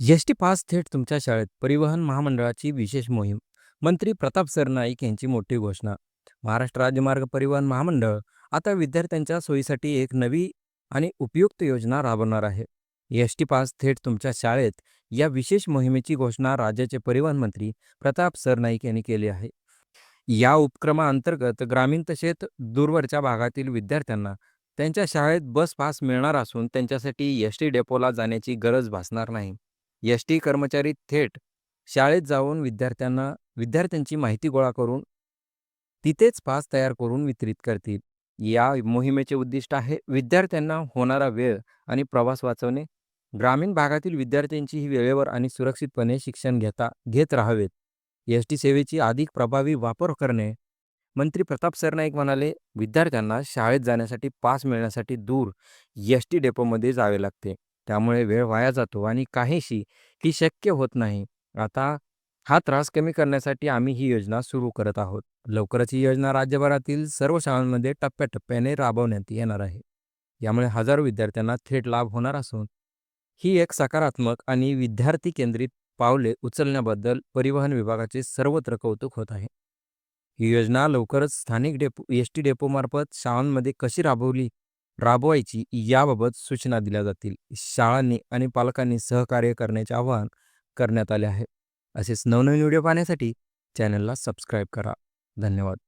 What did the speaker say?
S T pass थेट तुमच्या शाळेत परिवहन महामंडळाची विशेष मोहीम. मंत्री प्रताप सरनाईक यांची मोठी घोषणा. महाराष्ट्र राज्य मार्ग परिवहन महामंडळ आता विद्यार्थ्यांच्या सोयीसाठी एक नवी आणि उपयुक्त योजना राबवणार आहे. एस टी पास थेट तुमच्या शाळेत या विशेष मोहिमेची घोषणा राज्याचे परिवहन मंत्री प्रताप सरनाईक यांनी केली आहे. या उपक्रमाअंतर्गत ग्रामीण तसेच दूरवरच्या भागातील विद्यार्थ्यांना त्यांच्या शाळेत बस पास मिळणार असून त्यांच्यासाठी एस टी डेपोला जाण्याची गरज भासणार नाही. एस टी कर्मचारी थेट शाळेत जाऊन विद्यार्थ्यांना विद्यार्थ्यांची माहिती गोळा करून तिथेच पास तयार करून वितरित करतील. या मोहिमेचे उद्दिष्ट आहे विद्यार्थ्यांना होणारा वेळ आणि प्रवास वाचवणे. ग्रामीण भागातील विद्यार्थ्यांची ही वेळेवर आणि सुरक्षितपणे शिक्षण घेता घेत राहावेत. एस टी सेवेची अधिक प्रभावी वापर करणे. मंत्री प्रताप सरनाईक म्हणाले विद्यार्थ्यांना शाळेत जाण्यासाठी पास मिळण्यासाठी दूर एस टी डेपोमध्ये जावे लागते. त्यामुळे वेळ वाया जातो आणि काहीशी ती शक्य होत नाही. आता हा त्रास कमी करण्यासाठी आम्ही ही योजना सुरू करत आहोत. लवकरच ही योजना राज्यभरातील सर्व शाळांमध्ये टप्प्याटप्प्याने राबवण्यात येणार आहे. यामुळे हजारो विद्यार्थ्यांना थेट लाभ होणार असून ही एक सकारात्मक आणि विद्यार्थी केंद्रित पावले उचलण्याबद्दल परिवहन विभागाचे सर्वत्र कौतुक होत आहे. ही योजना लवकरच स्थानिक डेपो एस टी डेपोमार्फत शाळांमध्ये कशी राबवली राबवायची याबाबत सूचना दिल्या जातील. शाळांनी आणि पालकांनी सहकार्य करण्याचे आवाहन करण्यात आले आहे. असेच नवनवीन व्हिडिओ पाहण्यासाठी चॅनलला सबस्क्राईब करा. धन्यवाद.